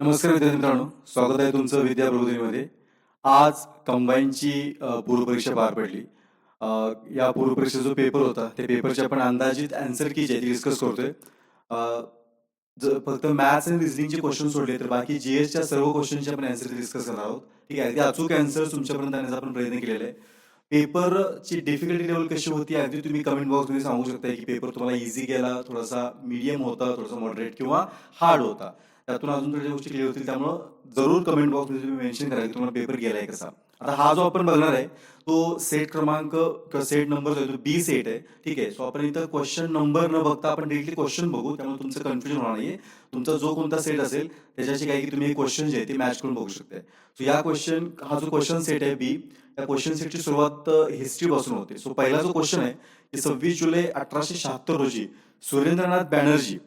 नमस्कार विद्यार्थी मित्रांनो स्वागत आहे तुमचं विद्या प्रबोधिनीमध्ये आज कंबाईनची पूर्वपरीक्षा पार पडली. या पूर्वपरीक्षेचा जो पेपर होता त्या पेपरची आपण अंदाजित अँसर की जी डिस्कस करतोय. जर फक्त मॅथ्स आणि रिझनिंगचे क्वेश्चन सोडले तर बाकी जीएसच्या सर्व क्वेश्चनचे आपण अँसर डिस्कस करणार आहोत. ठीक आहे ते अचूक अँसर तुमच्यापर्यंत आणण्याचा आपण प्रयत्न केलेला आहे. पेपरची डिफिकल्टी लेवल कशी होती अगदी तुम्ही कमेंट बॉक्समध्ये सांगू शकता की पेपर तुम्हाला इझी गेला थोडासा मीडियम होता थोडासा मॉडरेट किंवा हार्ड होता. त्यातून अजून थोड्या गोष्टी क्लिअर होतील. त्यामुळं जरूर कमेंट बॉक्समध्ये तुम्ही मेन्शन करा की तुम्हाला पेपर गेलाय कसा. आता हा जो आपण बघणार आहे तो सेट क्रमांक किंवा सेट नंबर जो आहे तो बी सेट आहे. ठीक आहे? सो आपण इथं क्वेश्चन नंबर न बघता आपण डिरेक्टली क्वेश्चन बघू. त्यामुळे तुमचं कन्फ्युजन होणार नाहीये. तुमचा जो कोणता सेट असेल त्याच्याशी काही की तुम्ही क्वेश्चन जे आहे ते मॅच करून बघू शकता सो या क्वेश्चन हा जो क्वेश्चन सेट आहे बी या क्वेश्चन सेटची सुरुवात हिस्ट्री पासून होते. सो पहिला जो क्वेश्चन आहे की सव्वीस जुलै अठराशे शहात्तर रोजी सुरेंद्रनाथ बॅनर्जी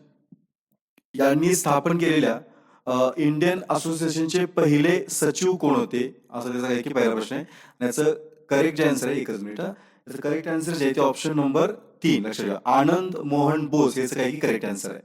यांनी स्थापन केलेल्या अ, इंडियन असोसिएशनचे पहिले सचिव कोण होते? असं त्याचा काही की पहिला प्रश्न आहे. आणि याचं करेक्ट आन्सर आहे एकच मिनिट हा. याचं करेक्ट आन्सर जे आहे ते ऑप्शन नंबर तीन लक्षात ठेवा. आनंद मोहन बोस याचं काही की करेक्ट आन्सर आहे.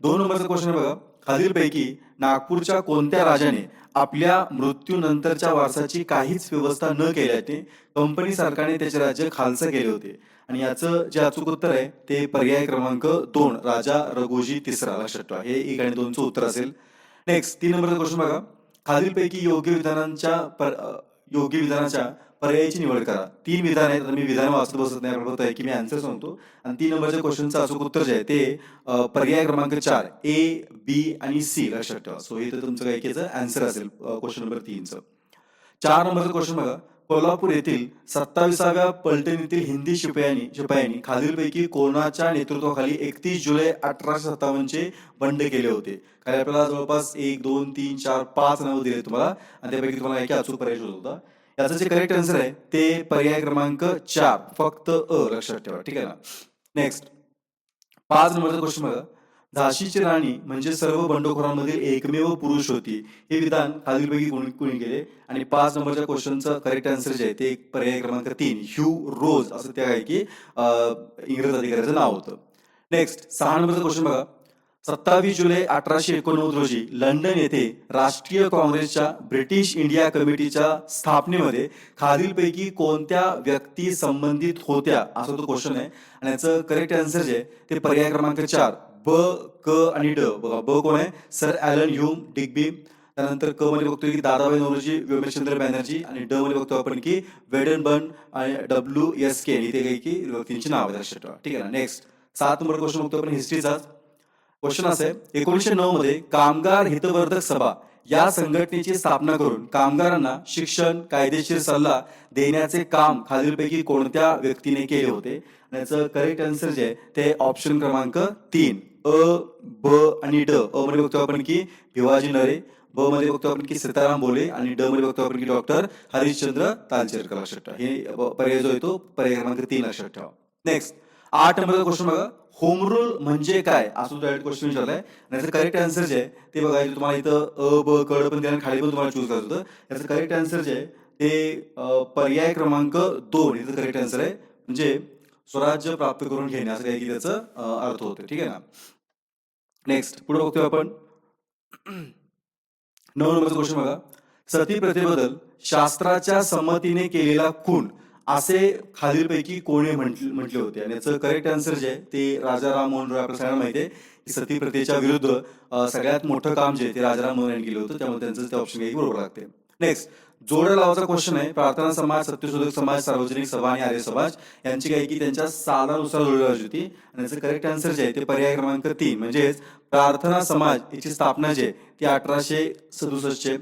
दोन नंबरचा क्वेश्चन आहे बघा. खालीलपैकी नागपूरच्या कोणत्या राजाने आपल्या मृत्यूनंतरच्या वारसाची काहीच व्यवस्था न केल्याने कंपनी सरकारने त्याचे राज्य खालसा केले होते? आणि याचं जे अचूक उत्तर आहे ते पर्याय क्रमांक दोन राजा रघुजी तिसरा लक्षात ठेवा. हे एक आणि दोनचं उत्तर असेल. नेक्स्ट तीन नंबरचा क्वेश्चन बघा. खालीलपैकी योग्य विधानांच्या पर- योग्य विधानाच्या पर्यायाची निवड करा. तीन विधान आहेत मी विधान वाचत बसत नाही होत आहे की मी आन्सर सांगतो. आणि तीन नंबरच्या क्वेश्चनचं अचूक उत्तर जे आहे ते पर्याय क्रमांक चार ए बी आणि सी लक्षात ठेवा. सो हे तर तुमचं काय याचं आन्सर असेल क्वेश्चन नंबर तीनचं. चार नंबरचं क्वेश्चन बघा. कोल्हापूर येथील सत्ताविसाव्या पलटणीतील हिंदी शिपायांनी शिपायांनी खालीलपैकी कोणाच्या नेतृत्वाखाली एकतीस जुलै अठराशे सत्तावन्नचे बंड केले होते. खाली आपल्याला जवळपास एक दोन तीन चार पाच नावं दिले तुम्हाला. आणि त्यापैकी तुम्हाला एक अचूक पर्याय शोधत होता. याचं जे करेक्ट आन्सर आहे ते पर्याय क्रमांक चार. फक्त अ लक्षात ठेवा. ठीक आहे ना? नेक्स्ट पाच नंबरचा क्वेश्चन बघा. झाशीची राणी म्हणजे सर्व बंडखोरांमधील एकमेव पुरुष होती. हे विधान खालीलपैकी कोणी कोणी केले? आणि पाच नंबरच्या क्वेश्चनचं करेक्ट आन्सर जे आहे ते एक पर्याय क्रमांक तीन ह्यू रोज असं त्या काय की इंग्रज अधिकाऱ्याचं नाव होतं. नेक्स्ट सहा नंबरचा क्वेश्चन बघा. सत्तावीस जुलै अठराशे एकोणनव्वद रोजी लंडन येथे राष्ट्रीय काँग्रेसच्या ब्रिटिश इंडिया कमिटीच्या स्थापनेमध्ये खालीलपैकी कोणत्या व्यक्ती संबंधित होत्या असा तो क्वेश्चन आहे. आणि याचं करेक्ट आन्सर जे आहे ते पर्याय क्रमांक चार ब क आणि ड. बघा ब कोण आहे? Sir Allan Hume Digby. त्यानंतर क मध्ये बघतोय की दादाबाई नौरोजी व्योमेशचंद्र बॅनर्जी आणि ड मध्ये बघतो आपण की वेडनबर्न आणि डब्ल्यू एस के. इथे काही की व्यक्तींची नाव लक्षात ठेवा. ठीक आहे ना? नेक्स्ट सात नंबर क्वेश्चन बघतो आपण हिस्ट्रीचाच. क्वेश्चन असं आहे एकोणीसशे नऊ मध्ये कामगार हितवर्धक सभा या संघटनेची स्थापना करून कामगारांना शिक्षण कायदेशीर सल्ला देण्याचे काम खालीलपैकी कोणत्या व्यक्तीने केले होते? याचं करेक्ट आन्सर जे ते ऑप्शन क्रमांक तीन. अ ब आणि ड. अ मध्ये बघतो आपण की भिवाजी नरे ब मध्ये बघतो आपण की सीताराम बोले आणि ड मध्ये बघतो आपण की डॉक्टर हरिश्चंद्र तालचेरकर. लक्षात ठेवा. हे पर्याय जो आहे तो पर्याय क्रमांक तीन लक्षात ठेवा. नेक्स्ट आठ नंबरचा क्वेश्चन बघा. होम रूल म्हणजे काय? असं डायरेक्ट क्वेश्चन विचारलाय. याचं करेक्ट आन्सर जे आहे ते बघा तुम्हाला इथं अ ब कड पण त्याने खाली पण तुम्हाला चूज करायचं होतं. याचं करेक्ट आन्सर जे आहे ते पर्याय क्रमांक दोन याचं करेक्ट आन्सर आहे. म्हणजे स्वराज्य प्राप्त करून घेणे असं काही त्याचं अर्थ होतो ठीक आहे ना? नेक्स्ट पुढे बघतोय आपण. नऊ नंबरचा क्वेश्चन बघा. सती प्रथेबद्दल शास्त्राच्या संमतीने केलेला खून. असे खालीलपैकी कोणी म्हटले म्हटले होते. आणि याचं करेक्ट आन्सर जे आहे ते राजा राम मोहन रॉय आपल्या सगळ्यांना माहिती आहे. की सती प्रथेच्या विरुद्ध सगळ्यात मोठं काम जे आहे ते राजाराम मोहन यांनी केलं होतं. त्यामुळे त्यांचं ते ऑप्शन काही बरोबर लागते. नेक्स्ट जोड्या लावाचा क्वेश्चन आहे. प्रार्थना समाज सत्यशोधक समाज सार्वजनिक सभा आणि आर्य समाज यांची काही की त्यांच्या सालानुसार जोडली लावायची होती. आणि याचं करेक्ट आन्सर जे आहे ते पर्याय क्रमांक तीन. म्हणजेच प्रार्थना समाज याची स्थापना जे आहे ती अठराशे सदुसष्टचे.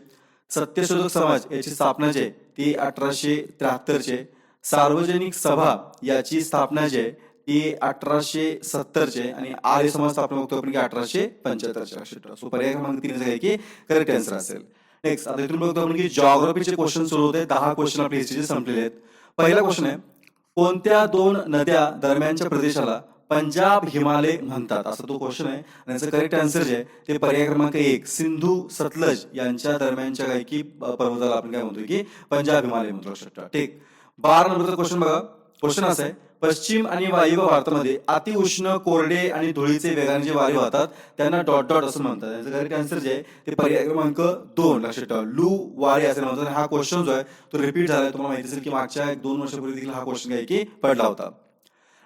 सत्यशोधक समाज याची स्थापना जे आहे ती अठराशे त्र्याहत्तरचे. सार्वजनिक सभा याची स्थापना जी आहे ती अठराशे सत्तरचे आणि आर्य समाज स्थापना बघतो आपण की अठराशे पंच्याहत्तरचे. लक्षात सो पर्याय क्रमांक तीन की करेक्ट आन्सर असेल. नेक्स्ट आता इथून बघतो आपण की जॉग्रफीचे क्वेश्चन सुरू होते. दहा क्वेश्चन आपले हिस्ट्रीचे संपलेले आहेत. पहिला क्वेश्चन आहे कोणत्या दोन नद्या दरम्यानच्या प्रदेशाला पंजाब हिमालय म्हणतात? असा तो क्वेश्चन आहे. आणि याचं करेक्ट आन्सर जे आहे ते पर्याय क्रमांक एक सिंधू सतलज यांच्या दरम्यानच्या काही की पर्वताला आपण काय म्हणतो की पंजाब हिमालय म्हणतो. लक्षात ठीक बारा नंबरचा क्वेश्चन बघा. क्वेश्चन असा आहे. पश्चिम आणि वायव्य भारतामध्ये अतिउष्ण कोरडे आणि धुळीचे वेगाने जे वारे वाहतात त्यांना डॉट डॉट असं म्हणतात. याचं करेक्ट आन्सर जे आहे ते पर्याय क्रमांक दोन लक्षात ठेवा. लू वारे असं म्हणतात. हा क्वेश्चन जो आहे तो रिपीट झाला तुम्हाला माहिती असेल की मागच्या एक दोन वर्षापूर्वी देखील हा क्वेश्चन काय की पडला होता.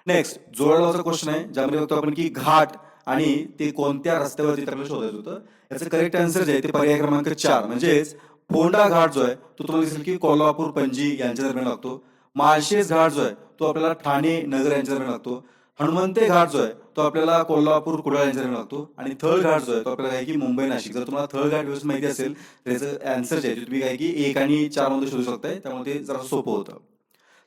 नेक्स्ट जोडाचा क्वेश्चन आहे ज्यामध्ये बघतो आपण की घाट आणि ते कोणत्या रस्त्यावरती त्याला शोधायचं होतं. याचं करेक्ट आन्सर जे आहे ते पर्याय क्रमांक चार. म्हणजेच फोंडा घाट जो आहे तो तुम्हाला दिसेल की कोल्हापूर पणजी यांच्या दरम्यान लागतो. माळशेज घाट जो आहे तो आपल्याला ठाणे नगर यांच्या दरम्यान लागतो. हनुमंते घाट जो आहे तो आपल्याला कोल्हापूर कुडाळ यांच्या दरम्यान लागतो. आणि थळ घाट जो आहे तो आपल्याला काय की मुंबई नाशिक. जर तुम्हाला थळ घाट व्यवस्थित माहिती असेल तर याचं जे आहे तुम्ही काय की एक आणि चारमध्ये शोधू शकताय. त्यामुळे ते जरा सोपं होतं.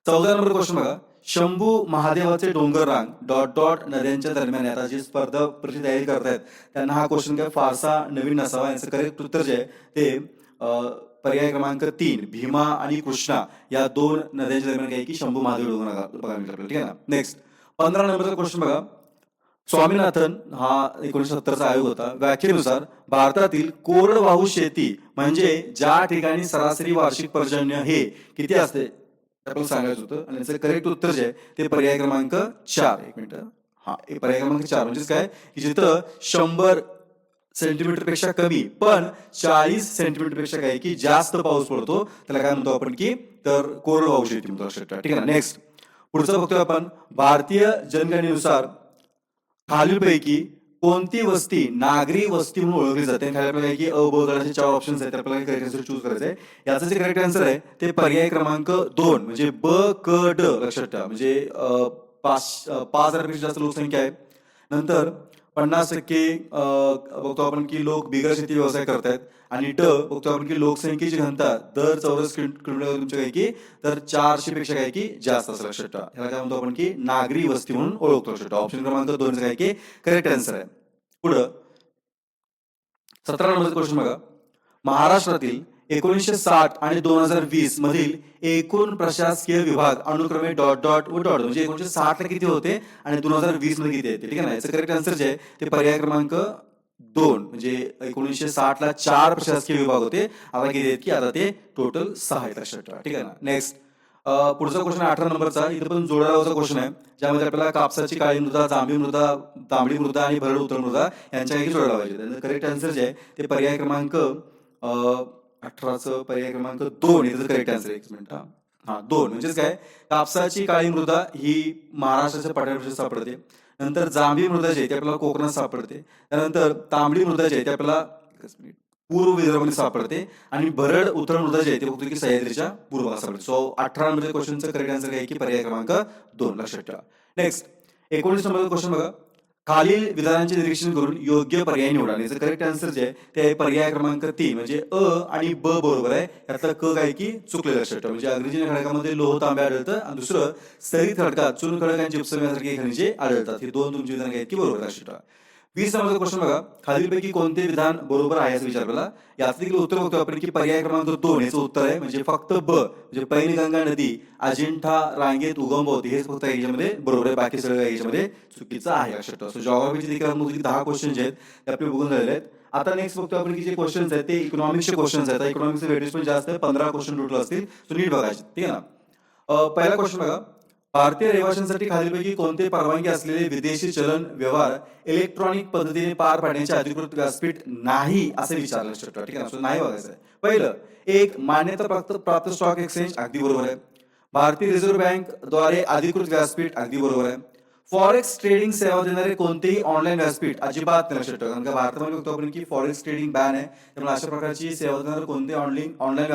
चौदा नंबर क्वेश्चन बघा. शंभू महादेवाचे डोंगर रांग डॉट डॉट नद्यांच्या दरम्यान आता जे स्पर्धा परीक्षा तयारी करतायत त्यांना हा क्वेश्चन काय फारसा नवीन नसावा. याचं करेक्ट उत्तर जे आहे ते पर्याय क्रमांक तीन भीमा आणि कृष्णा या दोन नद्यांच्या दरम्यान काय की शंभू महादेव बघायला मिळतात ठीक आहे ना? नेक्स्ट पंधरा नंबरचा क्वेश्चन बघा. स्वामीनाथन हा एकोणीशे सत्तरचा आयोग होता. व्याख्येनुसार भारतातील कोरडवाहू शेती म्हणजे ज्या ठिकाणी सरासरी वार्षिक पर्जन्य हे किती असते? आपल्याला सांगायचं होतं आणि याचं करेक्ट उत्तर जे आहे ते पर्याय क्रमांक चार. एक मिनिट. हा पर्याय क्रमांक चार म्हणजेच काय? की जिथं शंभर सेंटीमीटरपेक्षा कमी पण चाळीस सेंटीमीटरपेक्षा काय की जास्त पाऊस पडतो त्याला काय म्हणतो आपण की तर कोरडवाहू शेती म्हणतो लक्षात ठीक आहे ना? नेक्स्ट पुढचं बघतोय आपण भारतीय जनगणनेनुसार खालीलपैकी कोणती वस्ती नागरी वस्ती म्हणून ओळखली जाते? खाली आपल्याला की अ ब गटाचे चार ऑप्शन्स आहेत आपल्याला करेक्ट आन्सर चूज करायचं आहे याचं जे करेक्ट आन्सर आहे ते पर्याय क्रमांक दोन म्हणजे ब क ड लक्षात ठेवा. म्हणजे पाच पाच हजारपेक्षा जास्त लोकसंख्या आहे. नंतर पन्नास टक्के बघतो आपण की लोक बिगर शेती व्यवसाय करतायत. आणि ड बघतो आपण की लोकसंख्येची घनता दर चौरस किलोमीटर तुमच्या काय की तर चारशे पेक्षा काय की जास्त असं लक्षात ठेवा. काय म्हणतो आपण की नागरी वस्ती म्हणून ओळखतो लक्षात ठेवा. ऑप्शन क्रमांक दोन काय की करेक्ट आन्सर आहे. पुढं सतरा नंबरचा क्वेश्चन बघा. महाराष्ट्रातील एकोणीसशे साठ आणि दोन हजार वीस मधील एकूण प्रशासकीय विभाग अनुक्रमे डॉट डॉट व डॉट म्हणजे एकोणीसशे साठ ला किती होते आणि दोन हजार वीसमध्ये किती येते ठीक आहे ना? याचं करेक्ट आन्सर जे आहे ते पर्याय क्रमांक दोन म्हणजे एकोणीसशे साठ ला चार प्रशासकीय विभाग होते. आता किती आहेत की आता ते टोटल सहा आहेत लक्षात ठेवा. ठीक आहे ना? नेक्स्ट पुढचा क्वेश्चन अठरा नंबरचा. इथं पण जोडाचा क्वेश्चन आहे ज्यामध्ये आपल्याला कापसाची काळी मृदा जांभी मृदा तांबडी मृदा आणि भरड उत्तर मृदा यांच्यापैकी जोडायला पाहिजे. करेक्ट आन्सर जे आहे ते पर्याय क्रमांक अठराचं पर्याय क्रमांक दोन याचं करेक्ट आन्सर एक मिनिट हा. दोन. म्हणजेच काय? कापसाची काळी मृदा ही महाराष्ट्राच्या पठारावर सापडते. नंतर जांभी मृदा जी आहे ती आपल्याला कोकणात सापडते. त्यानंतर तांबडी मृदा जी आहे ती आपल्याला पूर्व विदर्भामध्ये सापडते. आणि भरड उत्तर मृदा जे आहे ते बघतो की सह्याद्रीच्या पूर्व सापडते. सो अठरा नंबरच्या क्वेश्चनचं करेक्ट आन्सर काय आहे की पर्याय क्रमांक दोन? लक्षात ठेवा. नेक्स्ट एकोणीस नंबरचा क्वेश्चन बघा. खालील विधानांचे निरीक्षण करून योग्य पर्याय निवडा. याचं करेक्ट आन्सर जे आहे ते आहे पर्याय क्रमांक तीन. म्हणजे अ आणि ब बरोबर आहे. यातलं क काय की चुकलेलं लक्षात ठेवा म्हणजे अग्निजन्य खडकामध्ये लोह तांबे आढळतं. आणि दुसरं सरी खडकात चुन खडक आणि जिप्सम यासारखे खनिजे आढळतात. हे दोन तुमची विधान काय आहेत की बरोबर लक्षात ठेवा वीस नंबरचा क्वेश्चन बघा. खालीलपैकी कोणते विधान बरोबर आहे असं विचारलेला याचं देखील उत्तर बघतो आपण की पर्याय क्रमांक दोन याचं उत्तर आहे. म्हणजे फक्त ब म्हणजे पैनगंगा नदी अजिंठा रांगेत उगम होती हेच फक्त याच्यामध्ये बरोबर आहे. बाकी सगळं याच्यामध्ये चुकीचं आहे लक्षात ठेवा. जॉग्राफीचे देखील दहा क्वेश्चन जे आहेत ते आपले बघून झालेले आहेत. आता नेक्स्ट बघतो आपण की जे क्वेश्चन्स आहेत ते इकॉनॉमिक्सचे क्वेश्चन्स आहेत. इकॉनॉमिक्सचे वेटेज पण जास्त आहे पंधरा क्वेश्चन टोटल असतील. सो नीट बघायचे. ठीक आहे ना? पहिला क्वेश्चन बघा. भारतीय रहिवाशांसाठी खालीलपैकी कोणते परवानगी असलेले विदेशी चलन व्यवहार इलेक्ट्रॉनिक पद्धतीने पार पाडण्याचे अधिकृत व्यासपीठ नाही असं विचारलं शकतो ठीक आहे नाही बघायचं पहिलं एक मान्यता प्राप्त प्राप्त स्टॉक एक्सचेंज अगदी बरोबर आहे. भारतीय रिझर्व्ह बँकद्वारे अधिकृत व्यासपीठ अगदी बरोबर आहे. फॉरेक्स ट्रेडिंग सेवा देणारे कोणतेही ऑनलाईन व्यासपीठ अजिबात नाही लक्षात ठेवा. कारण का भारतामध्ये बघतो आपण की फॉरेक्स ट्रेडिंग बॅन आहे. त्यामुळे अशा प्रकारची सेवा देणारे कोणते ऑनलाईन ऑनलाईन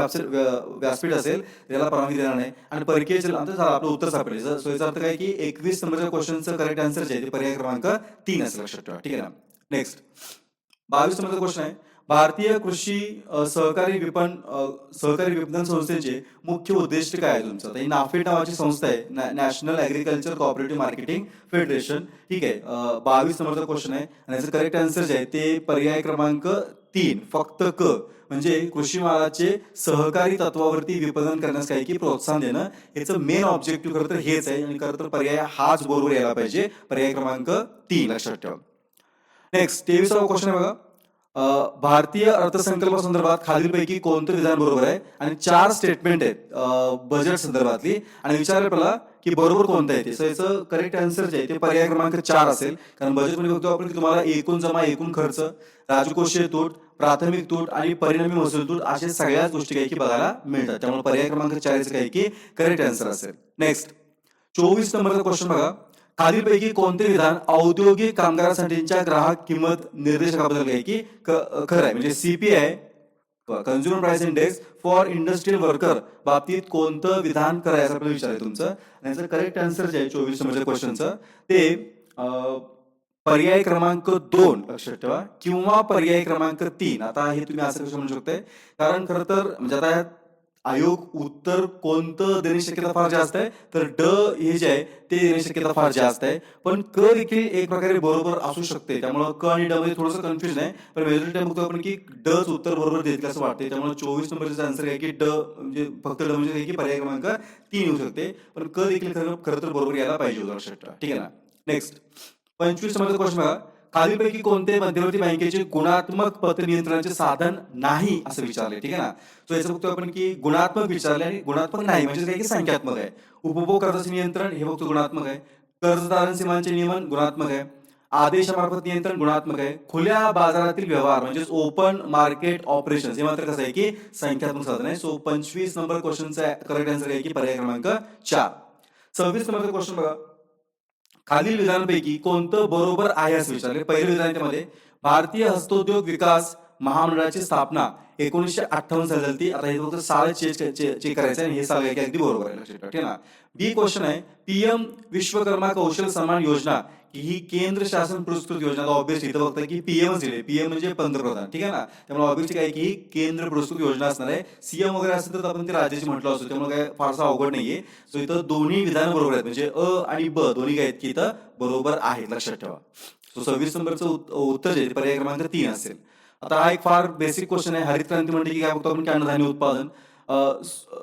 व्यासपीठ असेल त्याला परवानगी देणार नाही. आणि परकीय चलन आपलं उत्तर सापडेल. सो याचा अर्थ काय की एकवीस नंबरच्या क्वेश्चनचं करेक्ट आन्सर जे आहे ते पर्याय क्रमांक तीन असेल लक्षात ठेवा. ठीक आहे ना? नेक्स्ट बावीस नंबरचा क्वेश्चन आहे. भारतीय कृषी सहकारी विपणन सहकारी विपणन संस्थेचे मुख्य उद्दिष्ट काय आहे तुमचं? ही नाफेड नावाची संस्था आहे नॅ- national agriculture cooperative marketing federation ठीक आहे बावीस नंबरचा क्वेश्चन आहे आणि याचं करेक्ट आन्सर जे आहे ते पर्याय क्रमांक तीन फक्त क. म्हणजे कृषी मालाचे सहकारी तत्वावरती विपणन करण्यास काही की प्रोत्साहन देणं याचं मेन ऑब्जेक्टिव्ह खरं तर हेच आहे आणि खरं तर पर्याय हाच बरोबर यायला पाहिजे. पर्याय क्रमांक तीन लक्षात ठेवा. नेक्स्ट तेवीसावा क्वेश्चन आहे बघा. भारतीय अर्थसंकल्प संदर्भात खालीलपैकी कोणतं विधान बरोबर आहे? आणि चार स्टेटमेंट आहेत बजेट संदर्भातली. आणि विचारलं आपल्याला की बरोबर कोणतं आहे ते. याचं करेक्ट आन्सर जे आहे ते पर्याय क्रमांक चार असेल. कारण बजेटमध्ये बघतो आपण की तुम्हाला एकूण जमा एकूण खर्च राजकोषीय तूट प्राथमिक तूट आणि परिणामी महसूल तूट अशा सगळ्याच गोष्टी काही की बघायला मिळतात. त्यामुळे पर्याय क्रमांक चार याचं काही की करेक्ट आन्सर असेल. नेक्स्ट चोवीस नंबरचा क्वेश्चन बघा. खालीलपैकी कोणते विधान औद्योगिक कामगारांसाठीच्या ग्राहक किंमत निर्देशकाबद्दल आहे की खरं आहे? म्हणजे CPI consumer price index for industrial worker बाबतीत कोणतं विधान करायचं आपल्याला विचार आहे तुमचं. आणि याचं करेक्ट आन्सर जे आहे चोवीस नंबरच्या क्वेश्चनचं ते पर्याय क्रमांक दोन लक्षात ठेवा किंवा पर्याय क्रमांक तीन. आता हे तुम्ही असं कसं म्हणू शकताय? कारण खरं तर म्हणजे आता आयोग उत्तर कोणतं देण्याची शक्यता फार जास्त आहे? तर ड हे जे आहे ते देण्याची शक्यता फार जास्त आहे. पण क देखील एक प्रकारे बरोबर असू शकते. त्यामुळे क आणि ड मध्ये थोडंसं कन्फ्युजन आहे. पण मेजॉरिटी टाइम बघतो आपण की डच उत्तर बरोबर देतील असं वाटते त्यामुळे चोवीस नंबरचा आन्सर आहे की ड म्हणजे फक्त ड म्हणजे की पर्याय क्रमांक तीन येऊ शकते. पण क देखील खरं खरं तर बरोबर यायला पाहिजे होतं लक्षात ठीक आहे ना? नेक्स्ट पंचवीस नंबरचा क्वेश्चन बघा. खालीलपैकी कोणते मध्यवर्ती बँकेचे गुणात्मक पत नियंत्रणाचे साधन नाही असं विचारले ठीक आहे ना? सो याचं बघतो आपण की गुणात्मक विचारले आणि गुणात्मक नाही म्हणजे काय की संख्यात्मक आहे. उपभोग कर्जाचे नियंत्रण हे बघतो गुणात्मक आहे. कर्जदार सीमांचे नियमन गुणात्मक आहे. आदेशामार्फत नियंत्रण गुणात्मक आहे. खुल्या बाजारातील व्यवहार म्हणजे ओपन मार्केट ऑपरेशन हे मात्र कसं आहे की संख्यात्मक साधन आहे. सो पंचवीस नंबर क्वेश्चनचा करेक्ट आन्सर आहे की पर्याय क्रमांक चार. सव्वीस नंबरचा क्वेश्चन बघा. खालील विधानांपैकी कोणतं बरोबर आहे असं विचारले? पहिले विधानमध्ये भारतीय हस्तोद्योग विकास महामंडळाची स्थापना एकोणीसशे अठ्ठावन्न साली झाली ती. आता हे फक्त साल चेक चेक करायचं आहे हे साल काय अगदी बरोबर आहे लक्षात ठेवा. ठीक आहे ना बी क्वेश्चन आहे पीएम विश्वकर्मा कौशल सन्मान योजना ही केंद्र शासन पुरस्कृत योजना ऑब्विसली इथं फक्त की पीएम दिले पीएम म्हणजे पंतप्रधान ठीक आहे ना? त्यामुळे ऑब्विसली काय की केंद्र पुरस्कृत योजना असणार आहे. सीएम वगैरे असेल तर आपण ते राज्याची म्हटलं असतो त्यामुळे काय फारसा अवघड नाहीये. सो इथं दोन्ही विधान बरोबर आहेत म्हणजे अ आणि ब दोन्ही काय आहेत की इथं बरोबर आहेत लक्षात ठेवा. सो सव्वीस नंबरचं उत्तर जे पर्याय क्रमांक तीन असेल. आता हा एक फार बेसिक क्वेश्चन आहे. हरित क्रांती म्हणजे की काय बघतो आपण? की अन्नधान्य उत्पादन.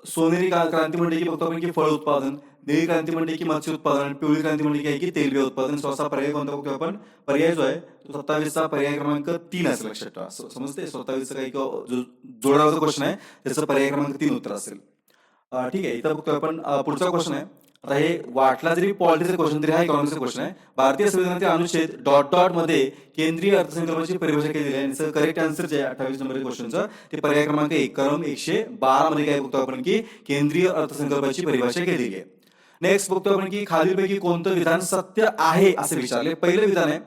सोनेरी क्रांती म्हणजे की बघतो आपण? की फळ उत्पादन. निळी क्रांती म्हणजे की मत्स्य उत्पादन. पिवळी क्रांती म्हणजे की की तेलबिया उत्पादन. सो असा पर्याय कोणता बघतो आपण? पर्याय जो आहे तो सत्तावीसचा पर्याय क्रमांक तीन असेल लक्षात ठेवा. समजते सत्तावीसचा काही किंवा जो क्वेश्चन आहे त्याचा पर्याय क्रमांक तीन उत्तर असेल. ठीक आहे. इथं बघतो आपण. पुढचा क्वेश्चन आहे. आता हे वाटला जरी पॉलिटिकल क्वेश्चन तरी हा इकॉनॉमिक्सचा क्वेश्चन आहे. भारतीय संविधानातील अनुच्छेद डॉट डॉटमध्ये केंद्रीय अर्थसंकल्पाची परिभाषा केलेली आहे. आणि करेक्ट आन्सर जे अठ्ठावीस नंबर क्वेश्चनचं ते पर्याय क्रमांक एक क्रम एकशे बारा मध्ये काय बघतो आपण की केंद्रीय अर्थसंकल्पाची परिभाषा केलेली आहे. नेक्स्ट बघतो आपण की खालीलपैकी कोणतं विधान सत्य आहे असे विचारले. पहिलं विधान आहे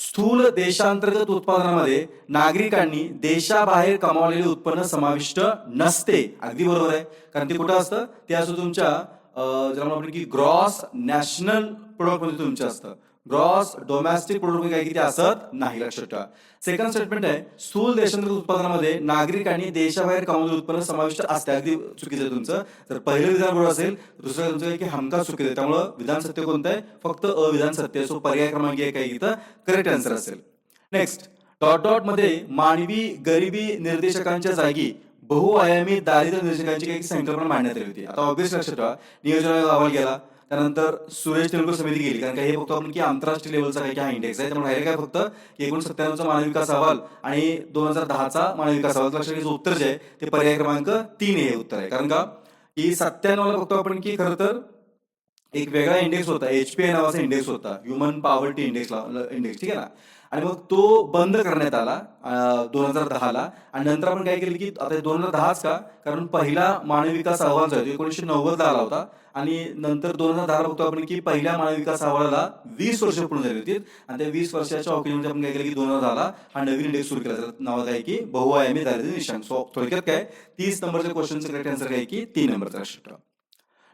स्थूल देशांतर्गत उत्पादनामध्ये नागरिकांनी देशाबाहेर कमावलेले उत्पन्न समाविष्ट नसते. अगदी बरोबर आहे. कारण ते कुठं असतं? ते असं तुमच्या ज्याला आपण की ग्रॉस नॅशनल प्रोडक्ट म्हणजे तुमचं असतं. ग्रॉस डोमेस्टिक प्रोडक्ट काही असत? नाही लक्षात ठेवा. सेकंड स्टेटमेंट आहे स्थूल देशांतर्गत उत्पादनामध्ये नागरिकांनी देशाबाहेर कमावलेले उत्पन्न समाविष्ट असते. अगदी चुकीचं आहे तुमचं. जर पहिलं विधान बरोबर असेल दुसरं तुमचं आहे की हमखास चुकीचं आहे. त्यामुळं विधान सत्य कोणतं आहे? फक्त अविधान सत्य. सो पर्याय क्रमांक एक आहे इथं. करेक्ट आन्सर असेल. नेक्स्ट डॉट डॉटमध्ये मानवी गरिबी निर्देशकांच्या जागी बहुआयामी दारिद्र्य निर्देशकांची काही संकल्पना मांडण्यात आली होती. आता ऑब्विस लक्षात ठेवा नियोजन आयोग अहवाल गेला त्यानंतर सुरेश तेलुगू समिती गेली. कारण हे फक्त आपण की आंतरराष्ट्रीय लेवलचा काही हा इंडेक्स आहे. त्यामुळे काय फक्त एकोणीशे सत्त्याण्णवचा मानव विकास अहवाल आणि दोन हजार दहाचा मानव विकास अहवाल. लक्षात घ्यायचं उत्तर जे आहे ते पर्याय क्रमांक तीन हे उत्तर आहे. कारण का की सत्त्याण्णवला बघतो आपण की खरं तर एक वेगळा इंडेक्स होता एचपीआय नावाचा इंडेक्स होता ह्युमन पॉवर्टी इंडेक्स इंडेक्स ठीक आहे ना? आणि मग तो बंद करण्यात आला दोन हजार दहाला. आणि नंतर आपण काय केलं की आता दोन हजार दहाच का? कारण पहिला मानव विकास अहवाल जो आहे एकोणीसशे नव्वद आला होता. आणि नंतर दोन हजार दहाला बघतो आपण की पहिल्या मानव विकास अहवालाला वीस वर्ष पूर्ण झाली होती. आणि त्या वीस वर्षाच्या ऑकेजनमध्ये आपण काय केलं की दोन हजार दहाला हा नवीन इंडेक्स सुरू केला. त्याचं नाव काय की बहुआयामी दारिद्र्य निशांक. सो थोडक्यात काय? तीस नंबरच्या क्वेश्चनचं करेक्ट आन्सर काय की तीन नंबरचा राष्ट्र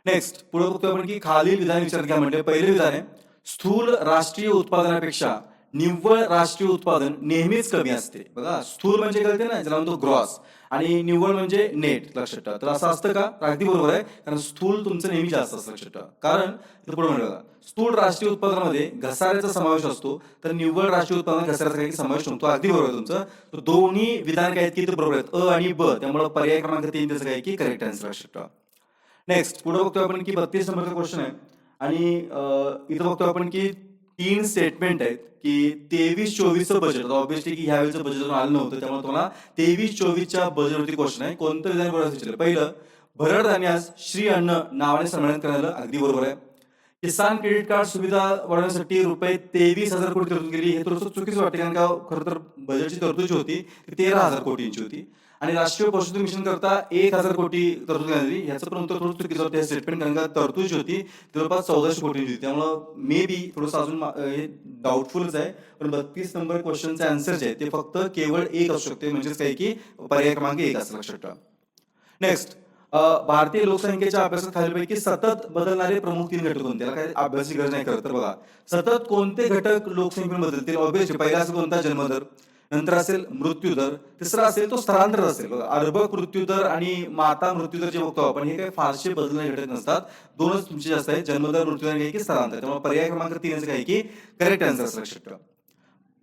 नेक्स्ट पुढे बघतो आपण की खालील विधान विचार घ्या म्हणजे पहिले विधान आहे स्थूल राष्ट्रीय उत्पादनापेक्षा निव्वळ राष्ट्रीय उत्पादन नेहमीच कमी असते. बघा स्थूल म्हणजे कळते ना ज्याला म्हणतो ग्रॉस आणि निव्वळ म्हणजे नेट लक्षात ठेवा. तर असं असतं का? अगदी बरोबर आहे. कारण स्थूल तुमचं नेहमी जास्त असतं लक्षात ठेवा. कारण पुढे म्हणलं स्थूल राष्ट्रीय उत्पादनामध्ये घसाऱ्याचा समावेश असतो. तर निव्वळ राष्ट्रीय उत्पादन घसाऱ्याचा काही समावेश नसतो. अगदी बरोबर आहे तुमचं. तर दोन्ही विधान काय आहेत की ते बरोबर आहेत? अ आणि ब. त्यामुळे पर्याय क्रमांक तीन त्याचं काय की करेक्ट आन्सर लक्षात ठेवा. नेक्स्ट पुढे बघतोय आपण की बत्तीस नंबरचा क्वेश्चन आहे. आणि इथं बघतोय आपण की तीन स्टेटमेंट आहेत की तेवीस चोवीसचं बजेट ऑब्विसली की ह्यावेळेचं बजेट आलं नव्हतं त्यामुळे तुम्हाला तेवीस चोवीसच्या बजेटवरती क्वेश्चन आहे. कोणतं विधान बरोबर विचारलं? पहिलं भरड धान्यास श्री अन्न नावाने सन्मानित करायला अगदी बरोबर आहे. किसान क्रेडिट कार्ड सुविधा वाढवण्यासाठी रुपये तेवीस हजार कोटी तरतूद केली. हे थोडंसं चुकीचं वाटतं कारण का हो? खरं तर बजेटची तरतूद जी होती. ती तेरा हजार कोटींची होती. आणि राष्ट्रीय पशुधन मिशन करता एक हजार कोटी तरतूद करण्यात आली. ह्याचं पण उत्तर थोडं चुकीचं होतं. स्टेटमेंट कारण का तरतूद जी होती. जवळपास चौदाशे कोटी होती. त्यामुळं मे बी थोडंसं अजून हे डाऊटफुलच आहे. पण बत्तीस नंबर क्वेश्चनचे आन्सर जे आहे ते फक्त केवळ एक असू शकते. म्हणजेच काय की पर्याय क्रमांक एक असं लक्षात ठेवा. नेक्स्ट भारतीय लोकसंख्येच्या अभ्यासात खालीलपैकी सतत बदलणारे प्रमुख तीन घटक कोणते? याला काय अभ्यासाची गरज नाही करत तर बघा. सतत कोणते घटक लोकसंख्येमध्ये बदलतील? ऑब्विसली पहिला असं कोणता? जन्मदर. नंतर असेल मृत्यूदर तिसरा असेल तो स्थलांतर असेल. बघा अर्भक मृत्यूदर आणि माता मृत्यूदर जे बघतो आपण हे काही फारसे बदलणारे घटक नसतात. दोनच तुमचे जास्त आहेत जन्मदर मृत्यूदर काही की स्थलांतर. त्यामुळे पर्याय क्रमांक तीनच काही की करेक्ट आन्सर लक्षात ठेवा.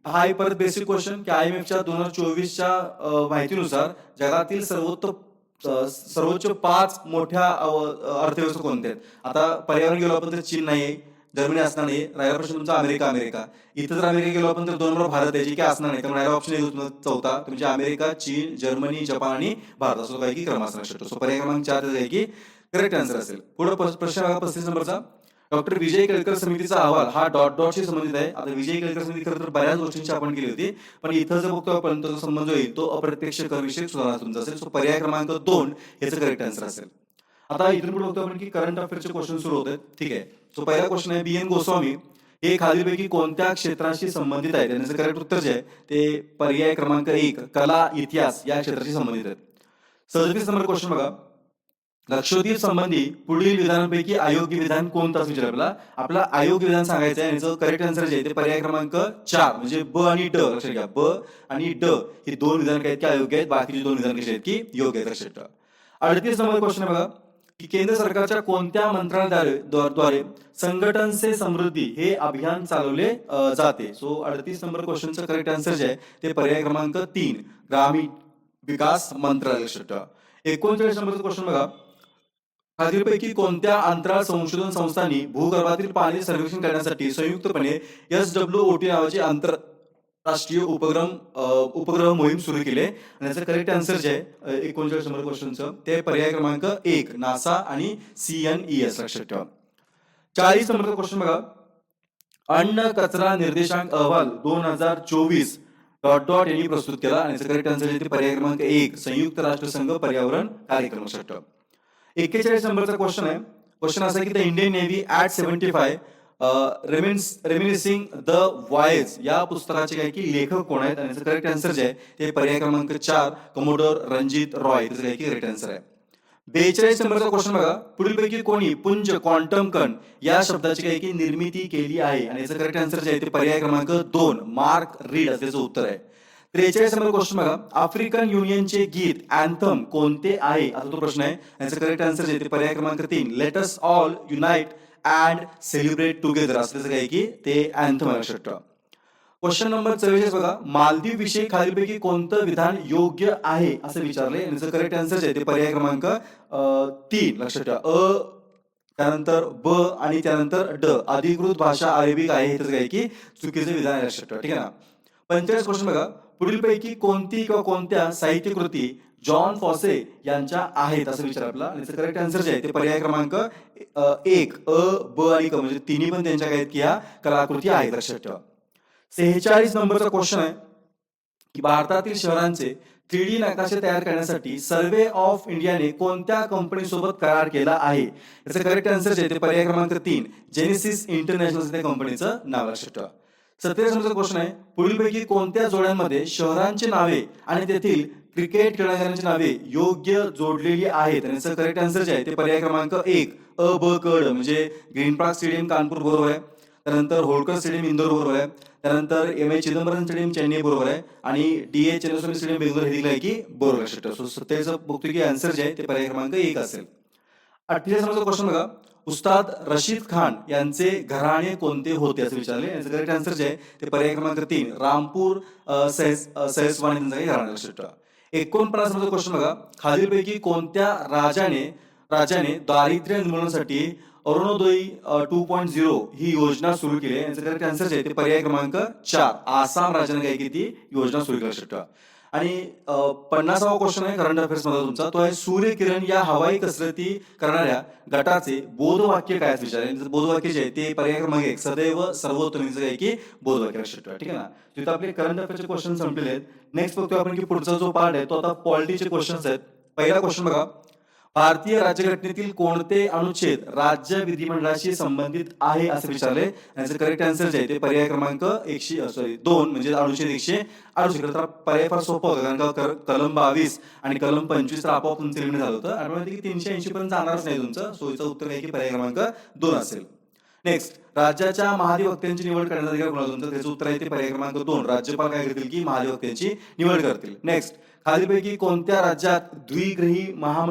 हा एक परत बेसिक क्वेश्चन की आय एम एफच्या दोन हजार चोवीसच्या माहितीनुसार जगातील सर्वोत्तम सर्वोच्च पाच मोठ्या अर्थव्यवस्था कोणत्या आहेत? आता पर्यावरण गेलो आपण तर चीन नाही जर्मनी असणार नाही. राहिला प्रश्न तुमचा अमेरिका अमेरिका. इथं जर अमेरिका गेलो आपण तर दोन नंबर भारत आहे जे की असणार नाही. त्यामुळे राहिला ऑप्शन येतो तुम्हाला चौथा. म्हणजे अमेरिका चीन जर्मनी जपान आणि भारत. असं काही की क्रम असणार शकतो. सो पर्याय क्रमांक चार आहे की करेक्ट आन्सर असेल. पुढे प्रश्न पस्तीस नंबरचा. डॉक्टर विजय केळकर समितीचा अहवाल. हा डॉट डॉटशी संबंधित आहे. आता विजय केळकर समिती खरं तर बऱ्याच गोष्टींची आपण केली होती पण इथं जर बघतो आपण तो संबंध येईल. तो अप्रत्यक्ष करविषयक सुधारणा तुमचा असेल. सो पर्याय क्रमांक दोन याचं करेक्ट आन्सर असेल. आता इथून पुढे बघतो आपण की करंट अफेअरचे क्वेश्चन सुरू होत आहेत ठीक आहे. सो पहिला क्वेश्चन आहे बी एन गोस्वामी. हे खालीलपैकी कोणत्या क्षेत्राशी संबंधित आहे? त्यांचं करेक्ट उत्तर जे आहे ते पर्याय क्रमांक एक कला इतिहास या क्षेत्राशी संबंधित आहेत. सदतीस नंबर क्वेश्चन बघा. लक्षद्वीप संबंधी पुढील विधानांपैकी अयोग्य विधान कोणतं असं विचार आपला आपला अयोग्य विधान सांगायचं आहे याचं करेक्ट आन्सर जे आहे ते पर्याय क्रमांक चार म्हणजे ब आणि ड. लक्षात घ्या. ब आणि ड ही दोन विधान काय आहेत की अयोग्य आहेत? बाकीचे दोन विधान कसे आहेत की योग्य आहेत? लक्षात ठेवा. अडतीस नंबर क्वेश्चन बघा. की केंद्र सरकारच्या कोणत्या मंत्रालयाद्वारे द्वारे संघटन से समृद्धी हे अभियान चालवले जाते. सो अडतीस नंबर क्वेश्चनचं करेक्ट आन्सर जे आहे ते पर्याय क्रमांक तीन ग्रामीण विकास मंत्रालय लक्षात ठेवा एकोणचाळीस नंबरचा क्वेश्चन बघा. खालीलपैकी कोणत्या अंतराळ संशोधन संस्थांनी भूगर्भातील पाणी सर्वेक्षण करण्यासाठी संयुक्तपणे एस डब्ल्यू ओ टी नावाचे राष्ट्रीय उपक्रम उपग्रह मोहीम सुरू केले आणि याचं करेक्ट आन्सर जे आहे एकोणचाळीस नंबर क्वेश्चनचं ते पर्याय क्रमांक एक नासा आणि सी एन ई एस लक्षात ठेवा. चाळीस नंबरचा क्वेश्चन बघा. अन्न कचरा निर्देशांक अहवाल दोन हजार चोवीस डॉट डॉट यांनी प्रस्तुत केला. आणि याचं करेक्ट आन्सर ते पर्याय क्रमांक एक संयुक्त राष्ट्रसंघ पर्यावरण कार्यक्रम लक्षात ठेवा. एक्केचाळीस नंबरचा क्वेश्चन आहे. क्वेश्चन असा आहे की the Indian Navy at seventy five reminiscing the voyage या पुस्तकाचे काय की लेखक कोण आहेत आणि करेक्ट आन्सर जे आहे ते पर्याय क्रमांक चार कमोडोर रणजित रॉय. त्याचं काय की करेक्ट आन्सर आहे. बेचाळीस नंबरचा क्वेश्चन बघा. पुढीलपैकी कोणी? पुंज क्वांटम कण. या शब्दाची काही की निर्मिती केली आहे. आणि याचं करेक्ट आन्सर जे आहे ते पर्याय क्रमांक दोन मार्क रीड असल्याचं उत्तर आहे. त्रेचाळीस नंबर क्वेश्चन बघा. आफ्रिकन युनियनचे गीत अँथम कोणते आहे? असा तो प्रश्न आहे. याचं करेक्ट आन्सर जे आहे ते पर्याय क्रमांक तीन. Let's all unite and celebrate together असल्याचं काय की? ते अँथम लक्षात ठेवा. क्वेश्चन नंबर चव्वेचाळीस बघा. मालदीव विषयी खालीलपैकी कोणतं विधान योग्य आहे? असं विचारलंय. याचं करेक्ट आन्सर आहे ते पर्याय क्रमांक तीन. लक्षात ठेवा. अ त्यानंतर ब आणि त्यानंतर ड. अधिकृत भाषा अरेबिक आहे. हे काय की? चुकीचं विधान आहे. लक्षात ठेवा. ठीक आहे ना? पंचेचाळीस क्वेश्चन बघा. पुढीलपैकी कोणती किंवा कोणत्या साहित्य कृती जॉन फॉसे यांच्या आहेत असं विचार आपला आणि करेक्ट आन्सर जे आहे ते पर्याय क्रमांक एक अ ब आणि क म्हणजे तिन्ही पण त्यांच्या काय आहेत की ह्या कलाकृती आहेत लक्षात ठेवा. सेहेचाळीस नंबरचा क्वेश्चन आहे की भारतातील शहरांचे थ्री डी नकाशे तयार करण्यासाठी सर्वे ऑफ इंडियाने कोणत्या कंपनीसोबत करार केला आहे? याचं करेक्ट आन्सर जे ते पर्याय क्रमांक तीन जेनेसिस इंटरनॅशनल त्या कंपनीचं नाव लक्षात ठेवा. सत्तेचाळीस नंबरचा क्वेश्चन आहे पुढीलपैकी कोणत्या जोड्यांमध्ये शहरांची नावे आणि तेथील क्रिकेट क्रीडांगणांची नावे योग्य जोडलेली आहेत. आणि याचं करेक्ट आन्सर जे आहे ते पर्याय क्रमांक एक अ ब कड म्हणजे ग्रीन पार्क स्टेडियम कानपूर बरोबर आहे. त्यानंतर होळकर स्टेडियम इंदोर बरोबर आहे. त्यानंतर M A Chidambaram stadium Chennai बरोबर आहे. आणि D A Chinnaswamy stadium Bangalore हे दिलं आहे की बरोबर सो सत्तेचं बघतो की आन्सर जे आहे ते पर्याय क्रमांक एक असेल. अठ्ठेचाळीस नंबरचा क्वेश्चन बघा. उस्ताद रशीद खान यांचे घराणे कोणते होते असं विचारले. याचं करेक्ट आन्सर जे आहे ते पर्याय क्रमांक तीन रामपूर अ, सैस घराणे लक्षात ठेवा. एकोणपन्नास नंबरचा क्वेश्चन बघा खालीलपैकी कोणत्या राजाने राजाने दारिद्र्य निर्मूलनासाठी अरुणोदयी टू पॉईंट झिरो ही योजना सुरू केली. आहे यांचं करेक्ट आन्सर आहे. ते पर्याय क्रमांक चार. आसाम राज्याने काय केली ती? योजना सुरू केली. लक्षात ठेवा. आणि पन्नासावा क्वेश्चन आहे करंट अफेअर्समध्ये तुमचा. तो आहे सूर्यकिरण या हवाई कसरती करणाऱ्या गटाचे बोधवाक्य काय विचार. बोधवाक्य जे आहे ते पर्याय क्रमांक एक सदैव सर्वोत्तमीचं आहे की बोधवाक्य लक्षात ठेवा ठीक आहे ना? तिथं आपले करंट अफेअर्सचे क्वेश्चन संपलेले आहेत. नेक्स्ट बघतो आपण की पुढचा जो पार्ट आहे तो आता पॉलिटीचे क्वेश्चन्स आहेत. पहिला क्वेश्चन बघा. भारतीय राज्यघटनेतील कोणते अनुच्छेद राज्य विधिमंडळाशी संबंधित आहे असं विचारले? याचं करेक्ट आन्सर जे आहे ते पर्याय क्रमांक एकशे सॉरी दोन म्हणजे अनुच्छेद एकशे अडुसष्ट तर पर्याय फार सोपं होतं कारण का कलम बावीस आणि कलम पंचवीस तर आपोआप तुमचं निर्णय झालं होतं. आणि मला की तीनशे ऐंशी पर्यंत जाणारच नाही तुमचं. सोयीचं उत्तर आहे की पर्याय क्रमांक दोन असेल. नेक्स्ट राज्याच्या महाधिवक्त्यांची निवड करण्याचा अधिकार कोणाला तुमचं त्याचं उत्तर आहे ते पर्याय क्रमांक दोन. राज्यपाल काय करतील की महाधिवक्त्यांची निवड करतील. नेक्स्ट खालीपैकी कोणत्या राज्यात द्विग्रही महा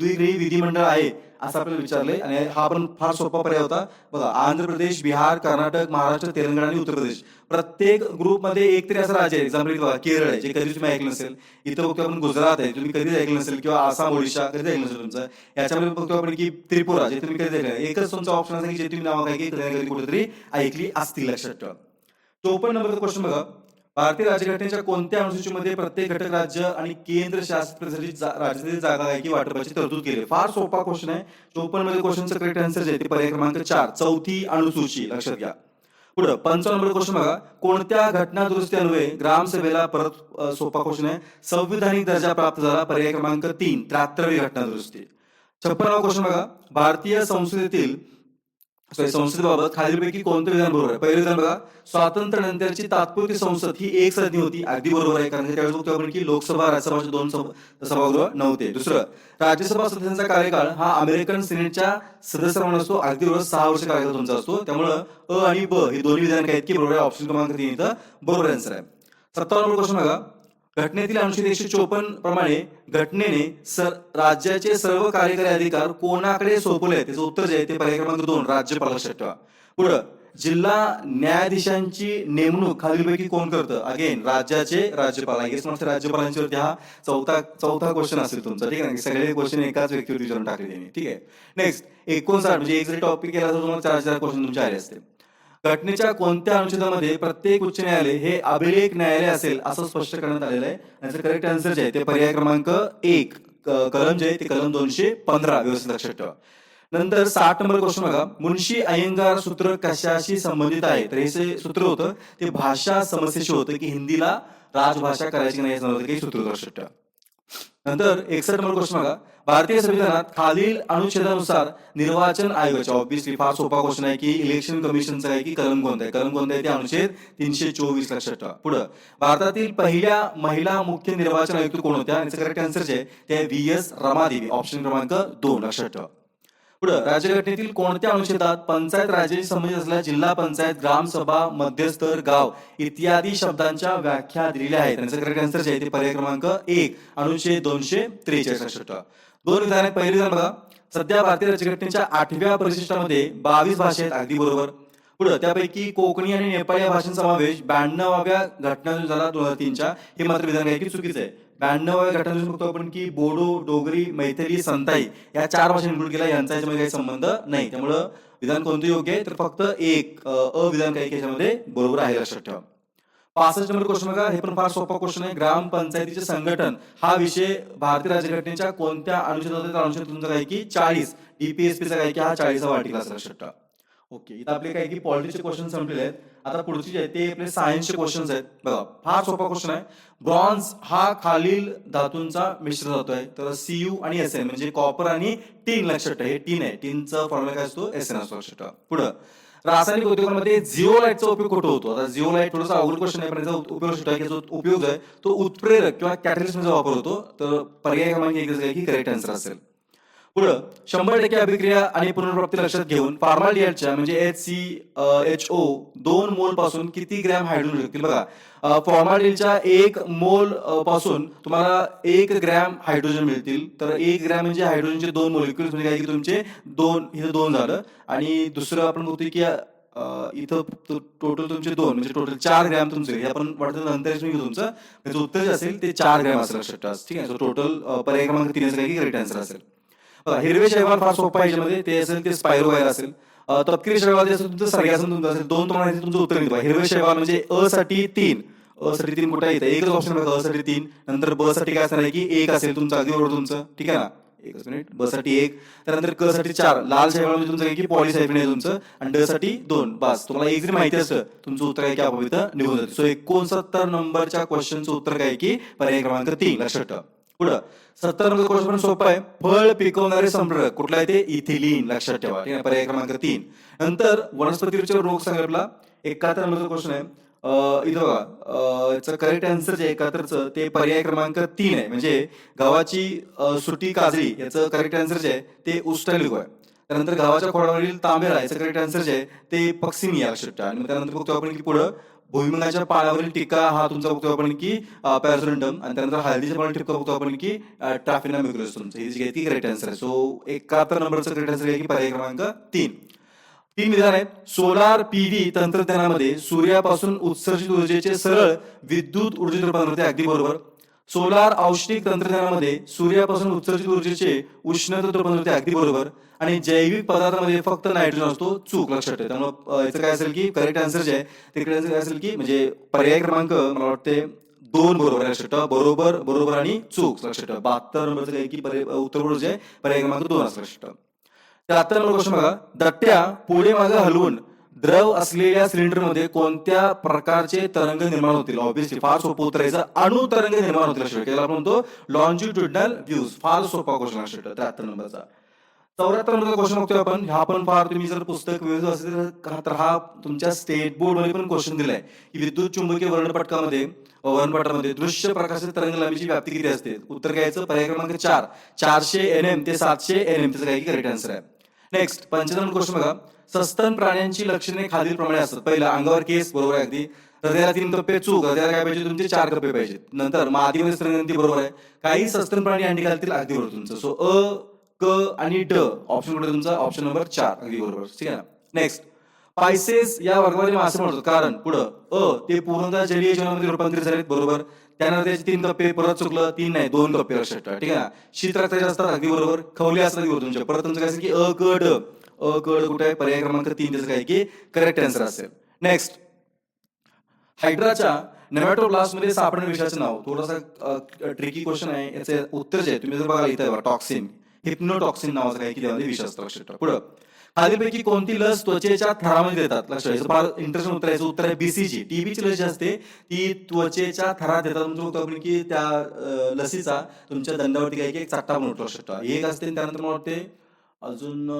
द्विग्रही विधिमंडळ आहे असं आपल्याला विचारले आणि हा पण फार सोपा पर्याय होता. बघा आंध्र प्रदेश बिहार कर्नाटक महाराष्ट्र तेलंगणा आणि उत्तर प्रदेश. प्रत्येक ग्रुपमध्ये एक तरी असं राज्य आहे. एक्झाम्पल बघा केरळ आहे जे कधी तुम्ही ऐकलं नसेल. इथं बघतो आपण गुजरात आहे तुम्ही कधीच ऐकलं नसेल. किंवा आसाम ओडिशा कधीच ऐकलं नसेल तुमचं. याच्यामध्ये बघतो आपण की त्रिपुरा जे तुम्ही कधीच ऐकलं एकच तुमचा ऑप्शन असेल की जे तुम्ही नाव काय की कधी कुठेतरी ऐकली असतील लक्षात ठेवा. चोपन्न नंबरचा क्वेश्चन बघा. भारतीय राज्यघटनेच्या कोणत्या अनुसूचीमध्ये प्रत्येक घटक राज्य आणि केंद्र शासित जा- राज्यातील जागा आहे की वाटपाची तरतूद केली फार सोपा क्वेश्चन आहे. चोपन्नमध्ये क्वेश्चनचं करेक्ट आन्सर जे ते पर्याय क्रमांक चार चौथी अनुसूची. लक्षात घ्या. पुढे पंचावन्न नंबर क्वेश्चन बघा. कोणत्या घटना दुरुस्ती अन्वये ग्रामसभेला परत सोपा क्वेश्चन आहे. संविधानिक दर्जा प्राप्त झाला पर्याय क्रमांक तीन त्र्याहत्तरवी घटना दुरुस्ती छप्पनावा क्वेश्चन बघा. भारतीय संसदेतील संसदेबाबत खालीलपैकी कोणतं विधान बरोबर आहे? पहिलं विधान बघा. स्वातंत्र्यानंतरची तात्पुरती संसद ही एक सदनी होती. अगदी बरोबर आहे कारण की त्यावेळेस बघतो आपण की लोकसभा राज्यसभाचे दोन सभागृह नव्हते. दुसरं राज्यसभा सदस्यांचा कार्यकाळ हा अमेरिकन सिनेटच्या सदस्याप्रमाणे असतो. अगदी बरोबर सहा वर्ष कार्यकाळ तुमचा असतो. त्यामुळं अ आणि ब ही दोन्ही विधान काय आहेत की बरोबर आहे? ऑप्शन क्रमांक तीन इथं बरोबर आन्सर आहे. सत्तावन्न क्वेश्चन बघा. घटनेतील अनुच्छेद एकशे चोपन्न प्रमाणे घटनेने सर राज्याचे सर्व कार्यकारी अधिकार कोणाकडे सोपवले त्याचं उत्तर जे आहे ते पर्याय क्रमांक दोन राज्यपाल लक्षात ठेवा पुढं जिल्हा न्यायाधीशांची नेमणूक खालीलपैकी कोण करतं? अगेन राज्याचे राज्यपाल. आय गेस हा चौथा चौथा क्वेश्चन असेल तुमचा. ठीक आहे ना? सगळे क्वेश्चन एकाच व्यक्तीवर विचारून टाकले त्यांनी ठीक आहे? नेक्स्ट एकोणसाठ म्हणजे एक जरी टॉपिक केला तर तुम्हाला चार चार क्वेश्चन तुमचे आले असते घटनेच्या कोणत्या अनुच्छेदामध्ये प्रत्येक उच्च न्यायालय हे अभिलेख न्यायालय असेल असं स्पष्ट करण्यात आलेलं आहे. याचं करेक्ट आन्सर जे आहे ते पर्याय क्रमांक एक कलम जे आहे ते कलम दोनशे पंधरा व्यवस्थित लक्षात ठेवा. नंतर साठ नंबर क्वेश्चन बघा. मुन्शी अय्यंगार सूत्र कशाशी संबंधित आहे? तर हे सूत्र होतं ते भाषा समस्येशी होतं की हिंदीला राजभाषा करायची नाही सूत्र लक्षात ठेवा. नंतर एकसठ नंबर क्वेश्चन बघा. भारतीय संविधानात खालील अनुच्छेदानुसार निर्वाचन आयोगाच्या ऑब्विसली फार सोपा क्वेश्चन आहे की इलेक्शन कमिशनचा आहे की कलम कोणता आहे? कलम कोणता आहे ते अनुच्छेद तीनशे चोवीस लक्षात ठेवा. पुढं भारतातील पहिल्या महिला मुख्य निर्वाचन आयुक्त कोण होत्या? याचं करेक्ट आन्सर जे ते व्ही एस रमादेवी. ऑप्शन क्रमांक दोन लक्षात ठेवा. पुढं राज्यघटनेतील कोणत्या अनुच्छेदात पंचायत राज्याशी संबंधित असलेल्या जिल्हा पंचायत ग्रामसभा मध्यस्तर गाव इत्यादी शब्दांच्या व्याख्या दिलेल्या आहेत. त्यांचं करेक्ट आन्सर जे आहे ते पर्याय क्रमांक एक अनुच्छेद दोनशे त्रेचाळीस लक्षात ठेवा. दोन विधान आहेत पहिलं बघा. सध्या भारतीय राज्यघटनेच्या आठव्या परिशिष्टामध्ये बावीस भाषा आहेत अगदी बरोबर. पुढे त्यापैकी कोकणी आणि नेपाळी या भाषांचा समावेश ब्याण्णवाव्या घटना झाला दोन हजार तीनच्या. हे मात्र विधान काय की चुकीचं आहे. ब्याण्णवाव्या घटना बघतो आपण की बोडो डोगरी मैथिली संताई या चार भाषा इन्क्लूड केल्या यांचा याच्यामध्ये काही संबंध नाही. त्यामुळं विधान कोणतं योग्य आहे? तर फक्त एक अविधान अ विधान काही याच्यामध्ये बरोबर आहे लक्षात ठेवा. पासष्ट नंबर क्वेश्चन बघा. हे पण फार सोपा क्वेश्चन आहे. ग्रामपंचायतीचे संघटन. हा विषय भारतीय राज्यघटनेच्या कोणत्या अनुच्छेदात अनुच्छेद तुमचा काय की चाळीस. डीपीएसपीचा काय की हा चाळीसा वाटिका असं लक्षात ठेवा. ओके इथं आपले काही की पॉलिटिक्सचे क्वेश्चन संपलेले आहेत. आता पुढचे जे आहेत ते आपले सायन्सचे क्वेश्चन्स आहेत. बघा. फार सोपा क्वेश्चन आहे. ब्रॉन्झ हा खालील धातूंचा मिश्र धातू आहे. तर सीयू आणि एस एन म्हणजे कॉपर आणि टीन लक्षात ठेवा. हे टीन आहे. टीनचा फॉर्म्युला काय असतो? एस एन असतो. लक्षात ठेवा. पुढं. रासायनिक उद्योगामध्ये झिओलाइटचा उपयोग कुठं होतो? आता झिओलाइट थोडासा अवघड क्वेश्चन आहे पण याचा उपयोग आहे जो उपयोग आहे तो उत्प्रेरक किंवा कॅटलिस्ट म्हणजे वापर होतो. तर पर्याय क्रमांक एकच आहे की करेक्ट आन्सर असेल. पुढं शंभर टक्के अभिक्रिया आणि पुनर्प्राप्ती लक्षात घेऊन फार्मालियाच्या म्हणजे एच सी एच ओ दोन मोलपासून किती ग्रॅम हायड्रोजन शकतील बघा. फॉर्मालिनच्या एक मोलपासून तुम्हाला एक ग्रॅम हायड्रोजन मिळतील. तर एक ग्रॅम म्हणजे हायड्रोजनचे दोन मोलिक्युल्स म्हणजे काय की तुमचे दोन हे दोन झालं. आणि दुसरं आपण बघतोय की इथं टोटल तुमचे दोन म्हणजे टोटल चार ग्रॅम तुमचे. हे आपण वाटतं नंतर तुमचं. उत्तर जे असेल ते चार ग्रॅम असेल लक्षात ठीक आहे? टोटल पर्याय क्रमांक तीन असेल की करेक्ट आन्सर असेल. हिरवे शैवाल फार सोपं आहे याच्यामध्ये म्हणजे ते असेल ते स्पायरो वायर असेल. अ, तपकिरी शैवाल जे असेल तुमचं सर्गासन तुमचं असेल दोन तुम्हाला तुमचं उत्तर निघतो हिरवे शैवाल म्हणजे अ साठी तीन. अ साठी तीन कुठे येतं? एकच ऑप्शन अ साठी तीन. नंतर ब साठी काय असणार आहे की एक असेल तुमचं अगदी बरोबर तुमचं. ठीक आहे ना? एकच मिनिट. ब साठी एक. त्यानंतर क साठी चार. लाल शैवाल म्हणजे तुमचं काय की पॉलिसायफिन आहे तुमचं. आणि ड साठी दोन. बस. तुम्हाला एक जरी माहिती असतं तुमचं उत्तर काय की आपोआप निघून जाते. सो एकोणसत्तर नंबरच्या क्वेश्चनचं उत्तर काय की पर्याय क्रमांक तीन. लक्षात ठेवा. पुढं. सत्तर नंबर क्वेश्चन पण सोपं आहे. फळ पिकवणारे संप्रेरक कुठला आहे ते इथिलीन लक्षात ठेवा. ठीक आहे पर्याय क्रमांक तीन. नंतर वनस्पतीचे रोग सांगितला एकाहत्तर नंबर क्वेश्चन आहे. इथं बघा. याचं करेक्ट आन्सर जे एकाहत्तरचं ते पर्याय क्रमांक तीन आहे. म्हणजे गावाची सुटी काजळी याचं करेक्ट आन्सर जे आहे ते उस्टालिगो आहे. त्यानंतर गावाच्या खोडावरील तांबेरा याचं करेक्ट आन्सर जे आहे ते पक्सिनिया लक्षात ठेवा. आणि त्यानंतर बघतो आपण की पुढं भुईमुगाच्या पाळावरील टिक्का हा तुमचा बघतो आपण की पॅरसोनडम आणि त्यानंतर हळदीच्या पानावर टिक्का बघतो आपण की ट्राफिना मिग्रोस तुमचं. ही जी आहे ती करेक्ट आन्सर आहे. सो एकाहत्तर नंबरचं करेक्ट आन्सर आहे की पर्याय क्रमांक तीन. तीन विधान आहेत सोलार पीव्ही तंत्रज्ञानामध्ये सूर्यापासून उत्सर्जित ऊर्जेचे सरळ विद्युत ऊर्जेत रूपांतर होते. अगदी बरोबर. सोलार औष्णिक तंत्रज्ञानामध्ये सूर्यापासून उत्सर्जित ऊर्जेचे उष्णता रूपांतर होते. अगदी बरोबर. आणि जैविक पदार्थामध्ये फक्त नायट्रोजन असतो चूक लक्षात ठेवा. त्यामुळे याचं काय असेल की करेक्ट आन्सर जे आहे ते आन्सर काय असेल की म्हणजे पर्याय क्रमांक मला वाटते दोन बरोबर लक्षात ठेवा. बरोबर बरोबर आणि चूक लक्षात ठेवा. बहात्तर नंबरचं काय की उत्तर बरोबर जे पर्याय क्रमांक दोन असं लक्षात ठेवा. त्र्याहत्तर नंबर क्वेश्चन बघा. दट्ट्या पुढे मागे हलवून द्रव असलेल्या सिलेंडरमध्ये कोणत्या प्रकारचे तरंग निर्माण होतील? ऑब्व्हियसली फार सोपं उत्तर आहे. अणु तरंग निर्माण होतील लक्षात आपण म्हणतो लॉन्जिट्युडनल व्ह्यूज फार सोपा क्वेश्चन लक्षात त्र्याहत्तर नंबरचा. चौऱ्याहत्तर क्वेश्चन बघतोय आपण. हा पण फार तुम्ही जर पुस्तक व्यवस्थित असेल तर- तर हा तुमच्या स्टेट बोर्डमध्ये पण क्वेश्चन दिलाय. की विद्युत चुंबकीय वर्णपटकामध्ये वर्णपटामध्ये दृश्य प्रकाशित तरंग लांबीची व्याप्ती किती असते? उत्तर घ्यायचं पर्याय क्रमांक चार. चारशे एन एम ते सातशे एन एम त्याचं काही करेक्ट आन्सर आहे. नेक्स्ट पंचावन्न क्वेश्चन बघा. सस्तन प्राण्यांची लक्षणे खालील प्रमाणे असतात. पहिला अंगावर केस बरोबर आहे अगदी. हृदयाला तीन कप्पे चूक. हृदयाला काय पाहिजे? तुमचे चार कप्पे पाहिजेत. नंतर मादीमध्ये स्तनग्रंथी बरोबर आहे. काही सस्तन प्राणी अंडी घालतील अगदी बरोबर तुमचं. सो अ क आणि ड. ऑप्शन कुठे तुमचा ऑप्शन नंबर चार. अगदी बरोबर. ठीक आहे ना? नेक्स्ट पायसेस या वर्गामध्ये मासे म्हणतो कारण पुढं अ ते पूर्णतः जलीय जीवनामध्ये रूपांतरित झालेत बरोबर? त्यानंतर त्याचे तीन कप्पे परत चुकलं तीन नाही दोन कप्पे लक्षात ठेवा ठीक आहे ना? शीत असतात अगदी बरोबर? खवले असतात अगदी बरोबर तुमच्या. परत तुमचं काय असेल की अ क ड. अ क ड कुठे आहे? पर्याय क्रमांक तीन त्याचं काय की करेक्ट आन्सर असेल. नेक्स्ट हायड्राच्या नेमॅटोब्लास्टमध्ये मध्ये विषयाचं नाव. थोडासा ट्रिकी क्वेश्चन आहे. याचे उत्तर जे आहे तुम्ही जर बघा इथं टॉक्सिन हिप्नोटॉक्सिन नावाचं काही की त्यामध्ये म्हणजे विष असतं लक्षात ठेवा पुढं खालीलपैकी कोणती लस त्वचेच्या थरामध्ये देतात? लक्ष फार इंटरेस्ट उत्तर आहे उत्तर आहे बीसीजी टीबीची लस जी असते ती त्वचेच्या थरात देतात. तुमचं आपण की त्या लसीचा तुमच्या दंडावरती काही की एक चट्टा म्हणून लक्षात ठेवा हे एक असते त्यानंतर मला वाटते अजून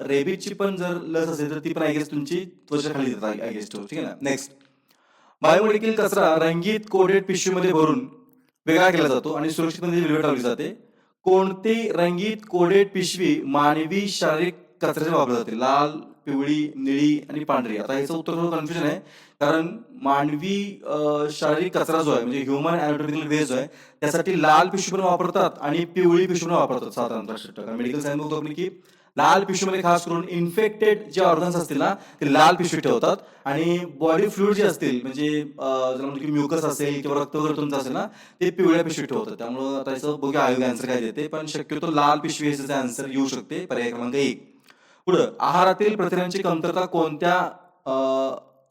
रेबीजची पण जर लस असेल तर ती पण आयगेस्ट तुमची त्वचा खाली देतात आयगेस्ट ठीक आहे ना? नेक्स्ट बायोमेडिकल कचरा रंगीत कोडेड पिशवीमध्ये भरून वेगळा केला जातो आणि सुरक्षितपणे विल्हेवाट लावली जाते. कोणती रंगीत कोडेड पिशवी मानवी शारीरिक कचऱ्याने वापरली जाते लाल पिवळी निळी आणि पांढरी. आता ह्याचं उत्तर थोडं कन्फ्युजन आहे. कारण मानवी शारीरिक कचरा जो आहे म्हणजे ह्युमन अॅनाटॉमिकल वेज जो आहे त्यासाठी लाल पिशवी पण वापरतात आणि पिवळी पिशवी पण वापरतात साधारणतः कारण मेडिकल सायन्स बघतो आपण की लाल पिशवीमध्ये खास करून इन्फेक्टेड जे ऑर्गन्स असतील ना ते लाल पिशवी ठेवतात. आणि बॉडी फ्लुइड जे असतील म्हणजे की म्युकस असेल किंवा रक्त वगैरे तुमचं असेल ना ते पिवळ्या पिशवी ठेवतात. त्यामुळं आता याचं बघूया आयोग आन्सर काय देते. पण शक्यतो लाल पिशवी याचं आन्सर येऊ शकते पर्याय क्रमांक एक. पुढं आहारातील प्रथिनांची कमतरता कोणत्या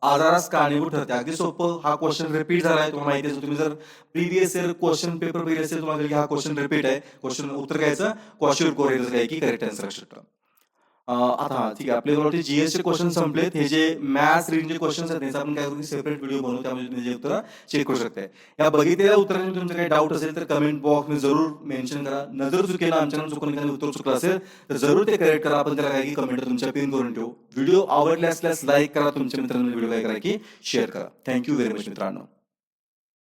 आजारास कारणीभूत ठरते? अगदी सोपं. हा क्वेश्चन रिपीट झालाय तुम्हाला माहिती असेल तुम्ही जर previous year question paper previous year तुम्हाला हा क्वेश्चन रिपीट आहे. क्वेश्चन उत्तर घ्यायचं. क्वेश्चन कोरेल की करेक्ट आन्सर लक्षात आता हा ठीक आहे आपले जीएस क्वेश्चन संपलेत. हे जे मॅथ्स रिलेटेड क्वेश्चन आहेत त्यांचा आपण काय करू सेपरेट व्हिडिओ बनवू त्यामध्ये तुम्ही जे उत्तर चेक करू शकता या बघितलेल्या उत्तरांमध्ये तुमचं काही डाऊट असेल तर कमेंट बॉक्स मी जरूर मेन्शन करा. नजर चुकेला आमच्या चुकून एखादं उत्तर चुकलं असेल तर जरूर ते करेक्ट करा. आपण त्याला काही कमेंट तुमच्या पिन करून ठेवू. व्हिडिओ आवडले असल्यास लाईक करा. तुमच्या मित्रांना व्हिडिओ काय करा की शेअर करा. थँक्यू व्हेरी मच मित्रांनो.